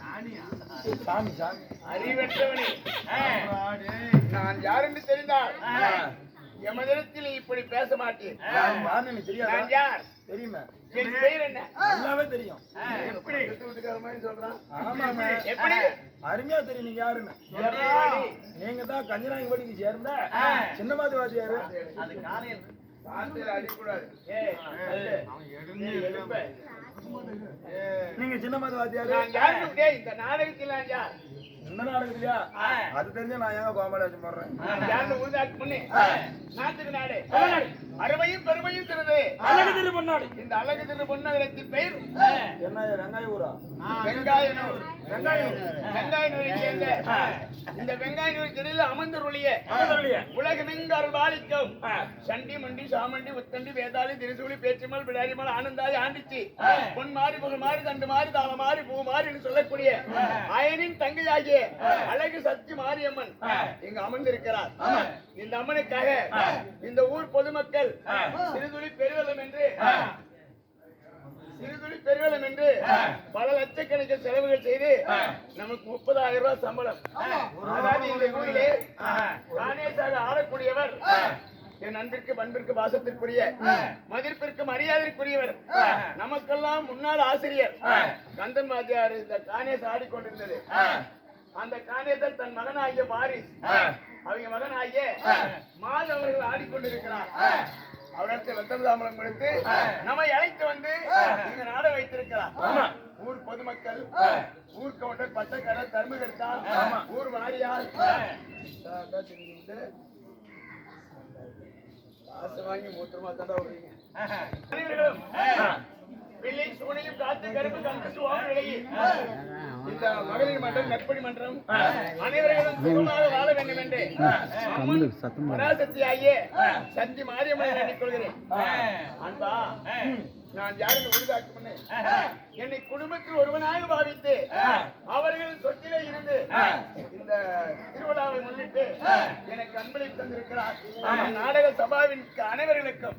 சாமி சாமி. அறிவற்றவனே. நான் யார் என்று தெரிந்தால் எமதிடத்தில் இப்படி பேச மாட்டேன். நான் யார்? தெரியுமே? என் பெயர் என்ன? நல்லாவே தெரியும். எப்படி? வீட்டுக்கார மாதிரி சொல்றான். ஆமாமே எப்படி? அருமையா தெரியும் நீங்க யாருன்னு? நீங்க தான் கஞ்சனாங்க படிக்கு சேர்ந்த சின்னமாதி வாத்தியாரு சாத்தியில அடிக்கூடாது நீங்க சின்னமாதி வாத்தியாரு நான் யாருன்னு டேய், இந்த நாடகத்தில் இந்த நாடகத்திலயா? அது தெரிஞ்சா நான் ஏங்க போடுறேன்? யாருன்னு உறுதியாக்கி பண்ணு. நாட்டுக்கு நாடு. அருமையும் பெருமையும் திருது. அழகு திரு பொன்னாடி. இந்த அழகு திரு பொன்னகரத்தின் பெயர் என்ன வெங்காய ஊரா? வெங்காயனூர். வெங்காயனூரை சேர்ந்த இந்த வெங்காயனூர் திடலில் அமர்ந்தருளிய உலகமெங்கு அருள்பாலிக்கும் சண்டி மண்டி சாமண்டி உத்தண்டி வேதாளி திருசூலி பேச்சுமல் பிடாரிமல் ஆனந்தாய் ஆண்டிச்சி. பொன் மாறி புகழ் மாறி தண்டு மாறி தாள மாறி பூ மாறி என்று சொல்லக்கூடிய அயனின் தங்கையாகிய அழகு சக்தி மாரியம்மன் இங்கு அமர்ந்திருக்கிறார். இந்த அம்மனுக்காக இந்த ஊர் பொதுமக்கள் சிறுதுளி பெருவெள்ளம் என்று. சிறுதுளி பெருவெள்ளம் என்று பல லட்சக்கணக்கில் செலவுகள் செய்து நமக்கு முப்பதாயிரம் ரூபாய் சம்பளம். அதாவது இந்த ஊரிலே காணேசாக ஆடக்கூடியவர் என் அன்பிற்கு பண்பிற்கு பாசத்திற்குரிய மதிப்பிற்கு மரியாதைக்குரியவர் நமக்கெல்லாம் முன்னாள் ஆசிரியர் கந்தன் வாத்தியார் இந்த காணேஸ் ஆடிக்கொண்டிருந்தது. அந்த காணேசன் தன் மகனாகிய பாரிஸ் அவங்க மகனாகிய மால் அவர்கள் ஆடிக்கொண்டிருக்கிறார். அவரிடத்தில் ரத்தன தாமரம் கொடுத்து நம்மை அழைத்து வந்து இங்க நாட வைத்திருக்கிறார். ஊர் பொதுமக்கள் ஊர் கவுண்டர் பச்சைக்கடை தர்மகர்த்தா ஊர் வாரியார். காசு வாங்கி மூத்திரமா விடுறீங்க. அனைவர்களும் வெள்ளை சூனையும் காத்து கருப்பு கண்டு சுவாமிகளையே இந்த மகளிர் மன்றம் நற்பணி மன்றம் அனைவர்களும் சுகமாக வாழ வேண்டும் என்று அம்மன் பராசக்தி ஆகிய சந்தி மாரியம்மனை அன்பா நான் உறுதாக்கு முன்னே என்னை குடும்பத்தில் ஒருவனாக பாவித்து அவர்கள் சொத்திலே இருந்து இந்த திருவிழாவை முன்னிட்டு எனக்கு அன்பளை தந்திருக்கிறார். நாடக சபாவின் அனைவர்களுக்கும்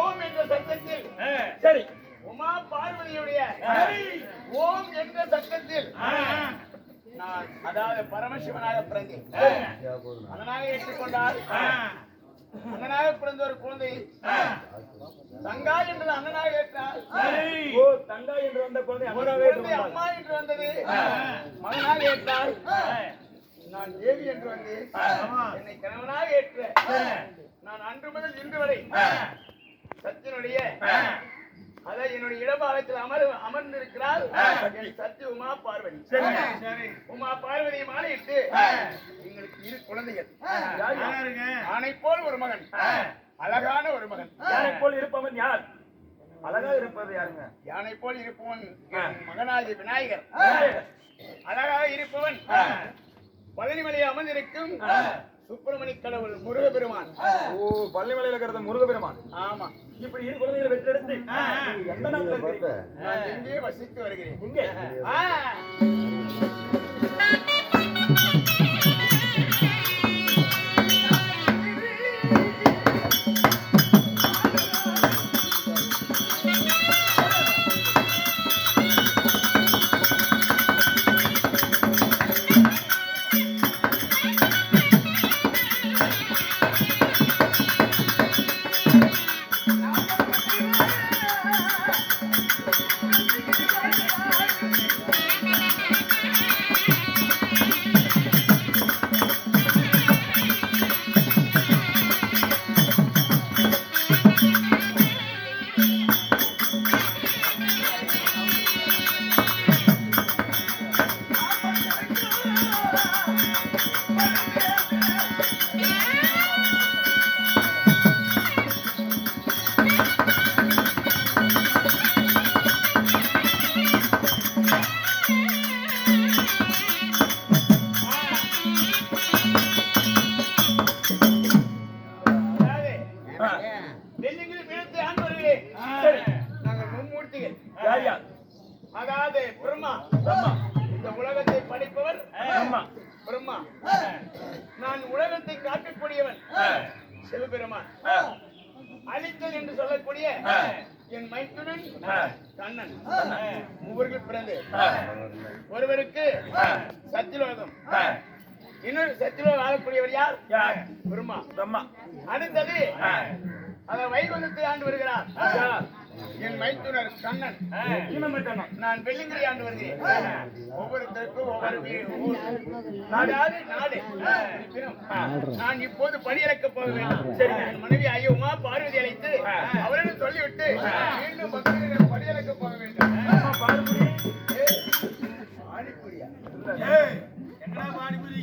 ஓம் என்ற சத்தத்தில். சரி. உமா பார்வதியுடைய ஓம் என்ற சத்தத்தில். நான் அதாவது பரமசிவனாக பிறந்தேன். மகனாக ஏற்றுக்கொண்டால் அண்ணனாக பிறந்த ஒரு குழந்தை. தங்கா என்று அண்ணனாக ஏற்றால் ஓ தங்கா என்று வந்த குழந்தை குழந்தை அம்மா என்று வந்தது. மகனாக ஏற்றால் நான் தேவி என்று வந்து என்னை கணவனாக ஏற்ற. நான் அன்று முதல் இன்று வரை சத்தியனுடைய அதாவது என்னுடைய இடபாகத்தில் அமர் அமர்ந்திருக்கிறாள் என் சத்திய உமா பார்வதி. உமா பார்வதியை மாலையிட்டு எங்களுக்கு இரு குழந்தைகள். ஆணை போல் ஒரு மகன். அழகான ஒரு மகன். யாரை போல் இருப்பவன் யார்? அழகா இருப்பது யாருங்க? யானை போல் இருப்பவன் மகனாகிய விநாயகர். அழகாக இருப்பவன் பழனிமலையில் அமர்ந்திருக்கும் சுப்பிரமணிய கடவுள் முருகப்பெருமான். ஓ பள்ளிமலையில இருக்கிற முருகபெருமான் ஆமா. இப்படி இரு குழந்தைகளை பெற்றெடுத்து நீங்க எந்த நாட்டுல நான் எங்கே வசித்து வருகிறேன். இங்கே. பிரம்மா. நான் உலகத்தை காக்கக்கூடியவன். சிவபெருமான். அழித்தல் என்று சொல்லக்கூடிய என் மைத்துனன் கண்ணன். மூவர்கள் பிறந்து. ஒருவருக்கு சத்தியலோகம். இன்னொரு சத்தியலோகம் ஆளக்கூடியவர் யார்? பிரம்மா. பிரம்மா. அடுத்தது அவர் வைகுந்தத்தை ஆண்டு வருகிறார். என் மைத்துனர் கண்ணன். நான் வெள்ளிங்கிரி ஆண்டு வருகிறேன். ஒவ்வொருத்தருக்கும் ஒவ்வொரு நாடு. நான் இப்போது வேண்டும். சரி. என் மனைவி ஐயோமா பார்வதி அழைத்து அவரிடம் சொல்லிவிட்டு மீண்டும் பக்தர்கள் படியிறக்க போக வேண்டும். ஏய். என்ன பாடுபுடி